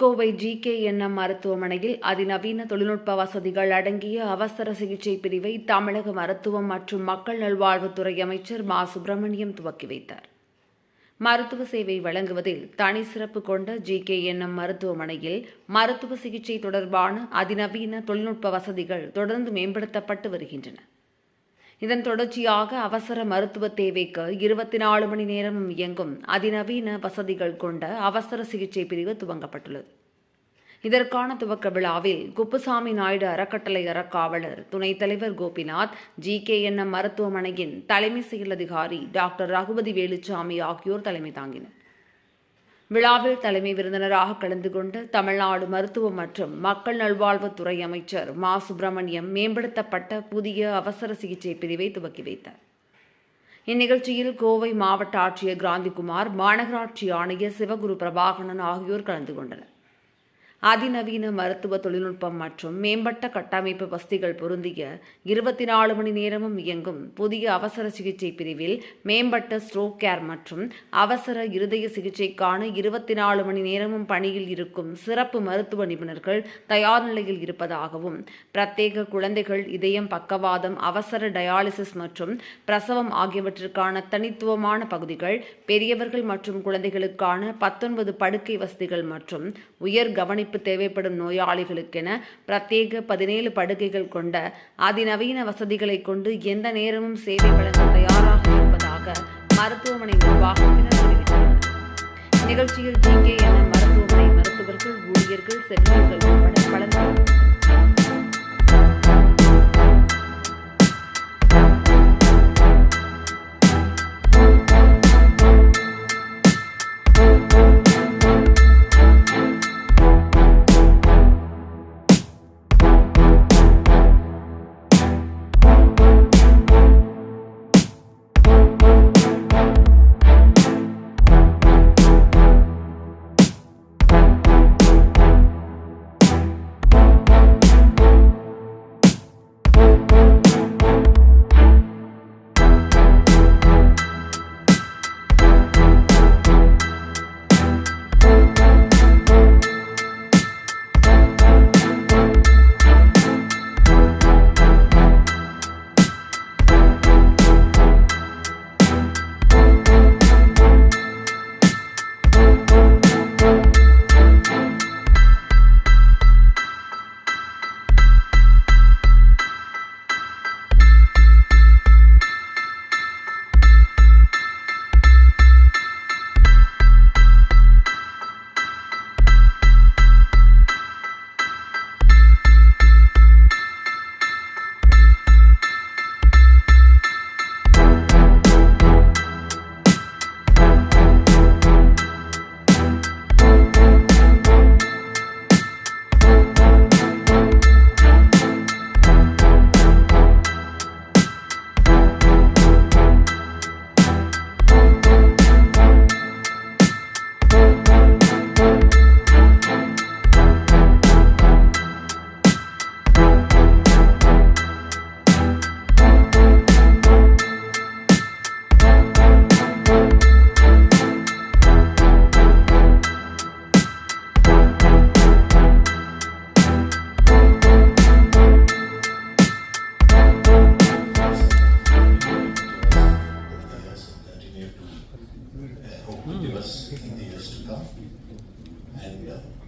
Kovai GKNM மருத்துவமனையில் அதிநவீன தொழில்நுட்ப வசதிகள் அடங்கிய அவசர சிகிச்சை பிரிவை தமிழக மருத்துவம் மற்றும் மக்கள் நல்வாழ்வுத்துறை அமைச்சர் மா. சுப்பிரமணியம் துவக்கி வைத்தார். மருத்துவ சேவை வழங்குவதில் தனி சிறப்பு கொண்ட ஜிகேஎன்எம் மருத்துவமனையில் மருத்துவ சிகிச்சை தொடர்பான அதிநவீன தொழில்நுட்ப வசதிகள் தொடர்ந்து மேம்படுத்தப்பட்டு வருகின்றன. இதன் தொடர்ச்சியாக அவசர மருத்துவ தேவைக்கு இருபத்தி நாலு மணி நேரமும் இயங்கும் அதிநவீன வசதிகள் கொண்ட அவசர சிகிச்சை பிரிவு துவங்கப்பட்டுள்ளது. இதற்கான துவக்க விழாவில் குப்புசாமி நாயுடு அறக்கட்டளை அறக்காவலர் துணைத் தலைவர் கோபிநாத் ஜி கே என்எம் மருத்துவமனையின் தலைமை செயல் அதிகாரி டாக்டர் ரகுபதி வேலுச்சாமி ஆகியோர் தலைமை தாங்கினர். விழாவில் தலைமை விருந்தினராக கலந்து கொண்ட தமிழ்நாடு மருத்துவ மற்றும் மக்கள் நல்வாழ்வுத்துறை அமைச்சர் மா. சுப்பிரமணியம் மேம்படுத்தப்பட்ட புதிய அவசர சிகிச்சை பிரிவை துவக்கி வைத்தார். இந்நிகழ்ச்சியில் கோவை மாவட்ட ஆட்சியர் கிராந்திகுமார் மாநகராட்சி ஆணையர் சிவகுரு பிரபாகரன் ஆகியோர் கலந்து கொண்டனர். அதிநவீன மருத்துவ தொழில்நுட்பம் மற்றும் மேம்பட்ட கட்டமைப்பு வசதிகள் பொருந்திய இருபத்தி நாலு மணி நேரமும் இயங்கும் புதிய அவசர சிகிச்சை பிரிவில் மேம்பட்ட ஸ்ட்ரோக் கேர் மற்றும் அவசர இருதய சிகிச்சைக்கான இருபத்தி நாலு மணி நேரமும் பணியில் இருக்கும் சிறப்பு மருத்துவ நிபுணர்கள் தயார் நிலையில் இருப்பதாகவும் பிரத்யேக குழந்தைகள் இதயம் பக்கவாதம் அவசர டயாலிசிஸ் மற்றும் பிரசவம் ஆகியவற்றிற்கான தனித்துவமான பகுதிகள் பெரியவர்கள் மற்றும் குழந்தைகளுக்கான பத்தொன்பது படுக்கை வசதிகள் மற்றும் உயர் கவனிப்பு தேவைப்படும் நோயாளிகளுக்கென பிரத்யேக பதினேழு படுக்கைகள் கொண்ட அதிநவீன வசதிகளை கொண்டு எந்த நேரமும் சேவை வழங்க தயாராக இருப்பதாக மருத்துவமனை நிர்வாகத்தினர் தெரிவித்தனர் நிகழ்ச்சியில் ஜி என மருத்துவமனை மருத்துவர்கள் ஊழியர்கள் செவிலியர்கள் உட்பட கலந்து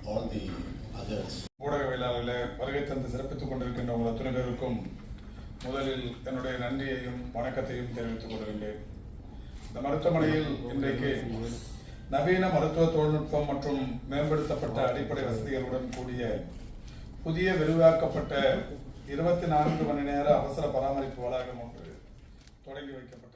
all the others. ஊடகவியலாளர்களே வருகை தந்து சிறப்பித்துக் கொண்டிருக்கின்ற உங்கள் அத்துணை பேருக்கும் முதலில் என்னுடைய நன்றியையும் வணக்கத்தையும் தெரிவித்துக் கொள்கின்றேன் இந்த மருத்துவமனையில் இன்றைக்கு நவீன மருத்துவ தொழில்நுட்பம் மற்றும் மேம்படுத்தப்பட்ட அடிப்படை வசதிகளுடன் கூடிய புதிய விரிவாக்கப்பட்ட இருபத்தி நான்கு மணி நேர அவசர பராமரிப்பு வளாகம் ஒன்று தொடங்கி வைக்கப்பட்டது